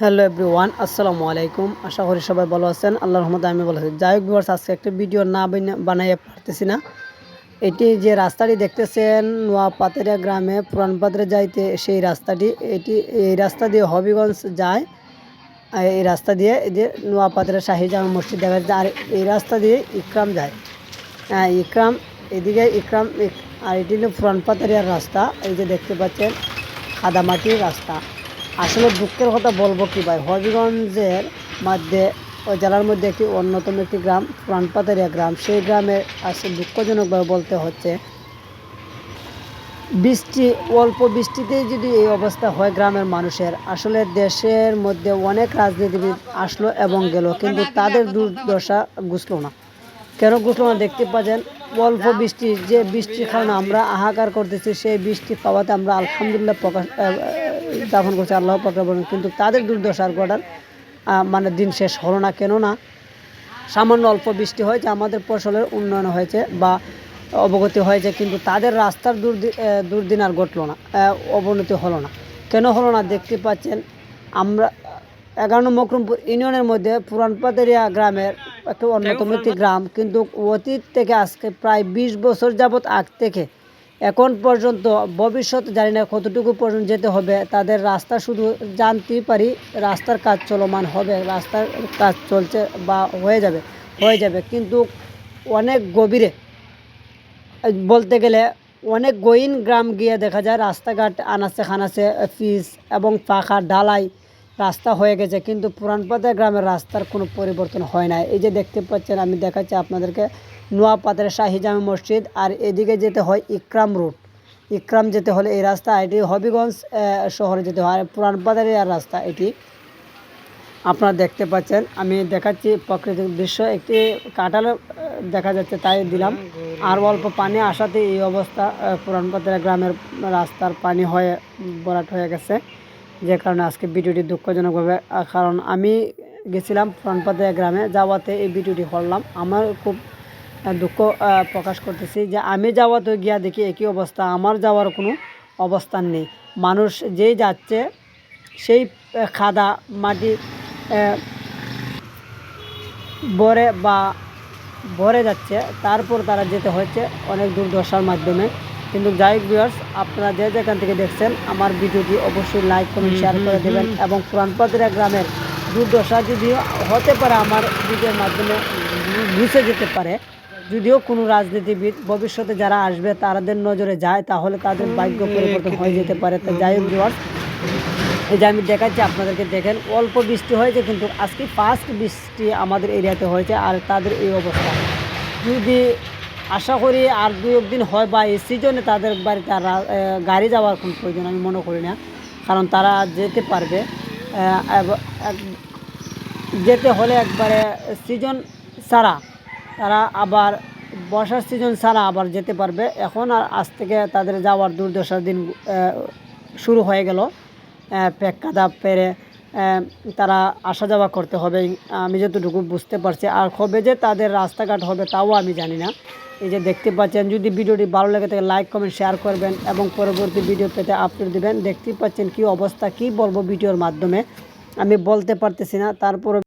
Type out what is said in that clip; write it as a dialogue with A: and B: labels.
A: Hello everyone আসসালামু আলাইকুম। আশা করি সবাই ভালো আছেন। আল্লাহর রহমতে আমি ভালো আছি। যাই হোক ভিউয়ার্স আজকে একটা ভিডিও না বানা- বানাইয়ে পারতেছি না। এটি যে রাস্তাটি দেখতেছেন নোয়া পাতেরিয়া গ্রামে পুরান পাত্রে যাইতে সেই রাস্তাটি। এটি এই রাস্তা দিয়ে হবিগঞ্জ যায়। এই রাস্তা দিয়ে যে নোয়া পাতেরিয়া শাহি জামা মসজিদ দেখা যাচ্ছে। আর এই রাস্তা দিয়ে ইকরাম যায়। হ্যাঁ, ইকরাম এদিকে ইকরাম ইক- আর এটি হলো পুরানপাতারিয়ার রাস্তা। এই যে দেখতে পাচ্ছেন কাদামাটির রাস্তা। আসলে দুঃখের কথা বলব কি ভাই? হবিগঞ্জের মধ্যে জেলার মধ্যে একটি অন্যতম একটি গ্রাম পুরান পাতারিয়া গ্রাম। সেই গ্রামে আসলে দুঃখজনকভাবে বলতে হচ্ছে, বৃষ্টি, অল্প বৃষ্টিতেই যদি এই অবস্থা হয় গ্রামের মানুষের, আসলে দেশের মধ্যে অনেক রাজনীতিবিদ আসলো এবং গেল, কিন্তু তাদের দুর্দশা ঘুষলো না। কেন ঘুষলো না? দেখতে পাচ্ছেন, অল্প বৃষ্টি, যে বৃষ্টির কারণে আমরা হাহাকার করতেছি, সেই বৃষ্টি পাওয়াতে আমরা আলহামদুলিল্লাহ প্রকাশ আহ, করছে আল্লাহ বলেন কিন্তু তাদের দুর্দশার ঘটার মানে দিন শেষ হলো না কেন না? সামান্য অল্প বৃষ্টি হয়েছে আমাদের ফসলের উন্নয়ন হয়েছে বা অবগতি হয়েছে কিন্তু তাদের রাস্তার দুর্দিন আর ঘটলো না অবনতি হলো না। কেন হলো না? দেখতে পাচ্ছেন আমরা এগারো মকরমপুর ইউনিয়নের মধ্যে পুরানপাতেরিয়া গ্রামের একটা অন্যতম একটি গ্রাম কিন্তু অতীত থেকে আজকে প্রায় বিশ বছর যাবৎ আগ থেকে এখন পর্যন্ত ভবিষ্যৎ জানি না কতটুকু পর্যন্ত যেতে হবে। তাদের রাস্তা শুধু জানতেই পারি, রাস্তার কাজ চলমান হবে, রাস্তার কাজ চলছে বা হয়ে যাবে হয়ে যাবে। কিন্তু অনেক গভীরে, বলতে গেলে অনেক গহীন গ্রাম গিয়ে দেখা যায়, রাস্তাঘাট আনাচে খানাচে পিচ এবং পাখা ডালাই রাস্তা হয়ে গেছে, কিন্তু পুরানপাতা গ্রামের রাস্তার কোনো পরিবর্তন হয় না এই যে দেখতে পাচ্ছেন, আমি দেখাচ্ছি আপনাদেরকে নোয়াপাতের শাহি জামে মসজিদ আর এদিকে যেতে হয় ইকরাম রুট ইকরাম যেতে হলে এই রাস্তা, এটি হবিগঞ্জ শহরে যেতে হয়। আর পুরানপাতার আর রাস্তা, এটি আপনারা দেখতে পাচ্ছেন। আমি দেখাচ্ছি প্রাকৃতিক দৃশ্য, একটি কাঁঠাল দেখা যাচ্ছে, তাই দিলাম। আর অল্প পানি আসাতে এই অবস্থা পুরানপাতের গ্রামের রাস্তার পানি হয়ে বরাট হয়ে গেছে। যে কারণে আজকে ভিডিওটি দুঃখজনকভাবে কারণ আমি গেছিলাম পুরানপাতের গ্রামে, যাওয়াতে এই ভিডিওটি করলাম। আমার খুব দুঃখ প্রকাশ করতেছি যে আমি যাওয়াতে গিয়া দেখি একই অবস্থা, আমার যাওয়ার কোনো অবস্থান নেই। মানুষ যেই যাচ্ছে, সেই খাদা, মাটি ভরে বা ভরে যাচ্ছে, তারপর তারা যেতে হচ্ছে অনেক দুর্দশার মাধ্যমে। কিন্তু যাই ভিউয়ার্স আপনারা যে যেখান থেকে দেখছেন আমার ভিডিওটি অবশ্যই লাইক কমেন্ট শেয়ার করে দেবেন এবং পুরানপাতিরা গ্রামের দুর্দশা যদিও হতে পারে আমার ভিডিওর মাধ্যমে মুছে যেতে পারে যদিও কোনো রাজনীতিবিদ ভবিষ্যতে যারা আসবে তাদের নজরে যায় তাহলে তাদের ভাগ্য পরিবর্তন হয়ে যেতে পারে। তো যাই হোক ভিউয়ার্স এই যে আমি দেখাচ্ছি আপনাদেরকে দেখেন অল্প বৃষ্টি হয়েছে কিন্তু আজকে ফার্স্ট বৃষ্টি আমাদের এরিয়াতে হয়েছে আর তাদের এই অবস্থা। যদি আশা করি আর দুই একদিন হয় বা এই সিজনে তাদের বাড়িতে আর গাড়ি যাওয়ার কোনো প্রয়োজন, আমি মনে করি না। কারণ তারা যেতে পারবে যেতে হলে একবারে সিজন ছাড়া, তারা আবার বর্ষার সিজন ছাড়া আবার যেতে পারবে। এখন আর আজ থেকে তাদের যাওয়ার দুর্দশার দিন শুরু হয়ে গেল। পেক কাদা, পেরে তারা আসা যাওয়া করতে হবে। আমি যতটুকু বুঝতে পারছি, আর হবে যে তাদের রাস্তাঘাট হবে তাও আমি জানি না। এই যে দেখতে পাচ্ছেন, যদি ভিডিওটি ভালো লাগে থাকে লাইক, কমেন্ট, শেয়ার করবেন এবং পরবর্তী ভিডিও পেতে আপলোড দেবেন। দেখতে পাচ্ছেন কি অবস্থা, কি বলব ভিডিওর মাধ্যমে। আমি বলতে পারতেছি না তারপরে